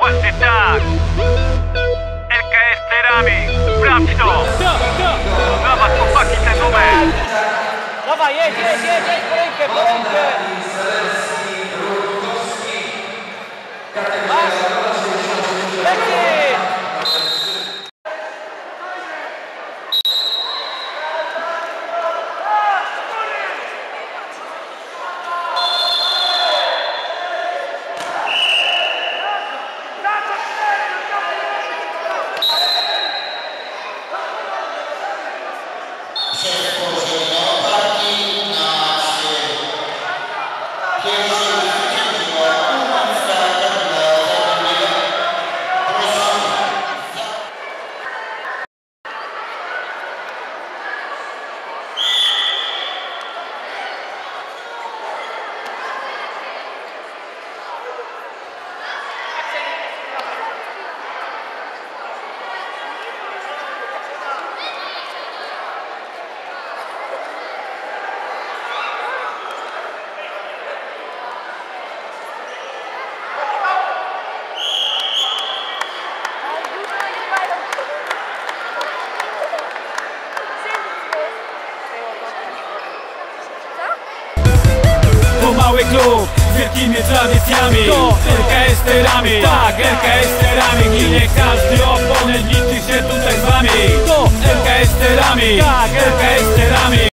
Właśnie tak! LKS Cerami! Sprawdź to! Dla was chłopaki ten numer! Dawaj, jedź, jedź, jedź, jedź, po rękę, po rękę! To mały klub z wielkimi tradycjami. To LKS Terami Tak, LKS Terami I nie każdy oponent liczy się tutaj z wami. To LKS Terami Tak, LKS Terami